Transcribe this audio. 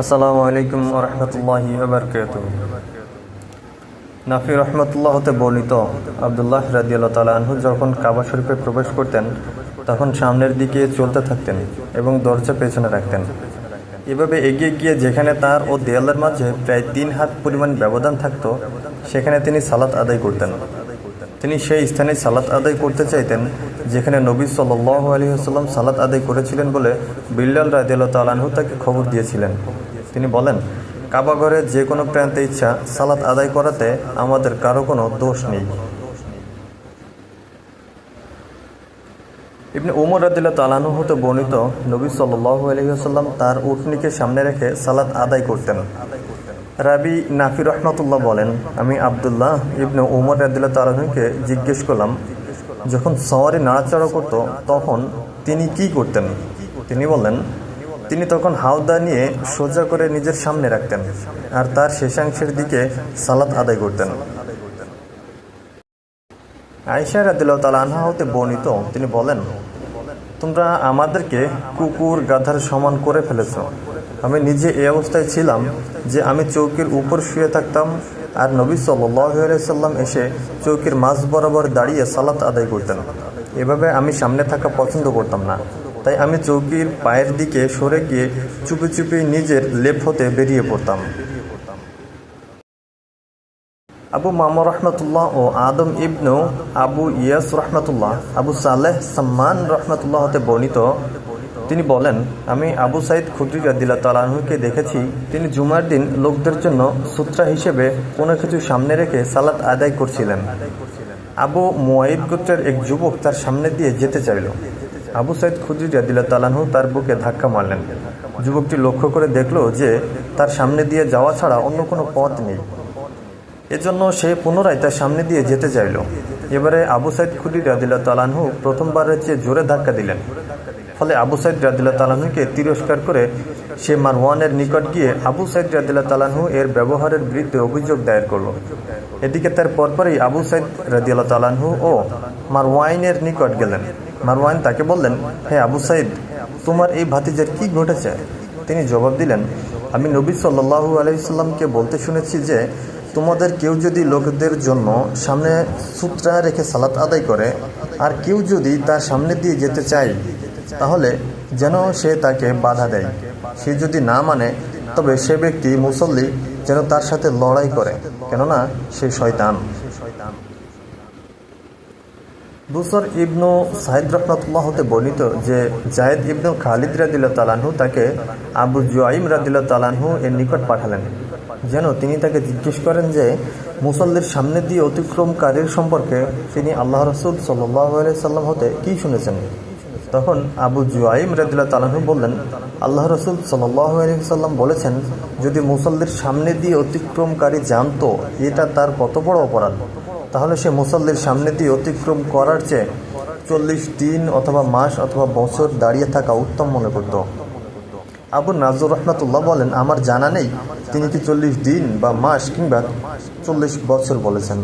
আসসালামু আলাইকুম রহমতুল্লাহি আবরকাত নাফি রহমতুল্লাহ হতে বর্ণিত আবদুল্লাহ রাদিয়াল তালা যখন কাবা শরীফে প্রবেশ করতেন, তখন সামনের দিকে চলতে থাকতেন এবং দরজা পেছনে রাখতেন। এভাবে এগিয়ে গিয়ে যেখানে তার ও দেয়ালের মাঝে প্রায় তিন হাত পরিমাণ ব্যবধান থাকত, সেখানে তিনি সালাত আদায় করতেন। তিনি সেই স্থানে সালাত আদায় করতে চাইতেন, যেখানে নবী সাল্লাহ আলহিহাস্লাম সালাত আদায় করেছিলেন বলে বিল্লাল রাজিয়াল তালাহু তাকে খবর দিয়েছিলেন। তিনি বলেন কাবাঘরে যে কোনো প্রান্তে ইচ্ছা সালাত আদায় করাতে আমাদের কারও কোনো দোষ নেই। ইবনে উমর রাদিল্লা তালানু হতে বর্ণিত নবী সাল্লাহ আলহিহাস্লাম তার উটনিকে সামনে রেখে সালাত আদায় করতেন। রাবি নাফি রহমতুল্লাহ বলেন, আমি আবদুল্লাহ ইবনে উমর রাদিল্লা তালাহুকে জিজ্ঞেস করলাম, যখন সওয়ারি নাড়াচাড়া করত, তখন তিনি কি করতেন? তিনি বলেন তিনি তখন হাওদা নিয়ে সোজা করে নিজের সামনে রাখতেন আর তার শেষাংশের দিকে সালাত আদায় করতেন। আয়সা রাদিল্লাহ তালা আনহা হতে বর্ণিত, তিনি বলেন, তোমরা আমাদেরকে কুকুর, গাধার সমান করে ফেলেছ। আমি নিজে এই অবস্থায় ছিলাম যে আমি চৌকির উপর শুয়ে থাকতাম আর নবী সাল্লাম এসে চৌকির মাঝ বরাবর দাঁড়িয়ে সালাত আদায় করতেন। এভাবে আমি সামনে থাকা পছন্দ করতাম না। তাই আমি চৌকির পায়ের দিকে সরে গিয়ে চুপি চুপি নিজের লেপ হতে বেরিয়ে পড়তাম। আবু মামা রহমতুল্লাহ ও আদম ইবনু আবু ইয়াস রহমতুল্লাহ, আবু সালেহ সাম্মান রহমতুল্লাহ হতে বর্ণিত তিনি বলেন, আমি আবু সাইদ খুদ্রি রাদিল্লা তালাহুকে দেখেছি। তিনি জুমার দিন লোকদের জন্য সূত্রা হিসেবে কোনো কিছু সামনে রেখে সালাত আদায় করছিলেন। আবু মোয়াইদ গোত্রের এক যুবক তার সামনে দিয়ে যেতে চাইল। আবু সাইদ খুদ্রি রাদিল্লা তালাহু তার বুকে ধাক্কা মারলেন। যুবকটি লক্ষ্য করে দেখল যে তার সামনে দিয়ে যাওয়া ছাড়া অন্য কোনো পথ নেই। এজন্য সে পুনরায় তার সামনে দিয়ে যেতে চাইল। এবারে আবু সাইদ খুদি রাদিল্লা তালানহু প্রথমবারের চেয়ে জোরে ধাক্কা দিলেন। ফলে আবু সাইদ রাদিল্লা তালাহুকে তিরস্কার করে সে মারওয়ানের নিকট গিয়ে আবু সাইদ রাদিল্লা তালাহু এর ব্যবহারের বিরুদ্ধে অভিযোগ দায়ের করল। এদিকে তার পরপরই আবু সাইদ রাদিয়াল্লাহ তালাহু ও মারওয়াইনের নিকট গেলেন। মারওয়াইন তাকে বললেন, হে আবু সাইদ, তোমার এই ভাতিজার কি ঘটেছে? তিনি জবাব দিলেন, আমি নবী সাল্লাহু আলাইসাল্লামকে বলতে শুনেছি যে, তোমাদের কেউ যদি লোকদের জন্য সামনে সূত্রা রেখে সালাত আদায় করে, আর কেউ যদি তার সামনে দিয়ে যেতে চায় তাহলে যেন সে তাকে বাধা দেয়। সে যদি না মানে তবে সে ব্যক্তি মুসল্লি যেন তার সাথে লড়াই করে, কেননা সে শয়তান। বুসর ইবনু সাহিদ রহমতুল্লাহ হতে বর্ণিত যে জাহেদ ইবনু খালিদ রাদিল্লা তালানহু তাকে আবু জুয়াইম রাদিল্লা তালানহু এর নিকট পাঠালেন। যেন তিনি তাকে জিজ্ঞেস করেন যে, মুসল্লির সামনে দিয়ে অতিক্রমকারীর সম্পর্কে তিনি আল্লাহ রসুল সাল্লাহ সাল্লাম হতে কি শুনেছেন? তখন আবু জুয়াইম রাদিল্লা তালাহু বললেন, আল্লাহ রসুল সাল্লাম বলেছেন, যদি মুসল্লির সামনে দিয়ে অতিক্রমকারী জানতো এটা তার কত বড় অপরাধ, তাহলে সে মুসল্লির সামনে দিয়ে অতিক্রম করার চেয়ে চল্লিশ দিন অথবা মাস অথবা বছর দাঁড়িয়ে থাকা উত্তম মনে করত। আবু নাজর রহমতুল্লাহ বলেন, আমার জানা নেই, তিনি কি চল্লিশ দিন বা মাস কিংবা চল্লিশ বছর বলেছেন।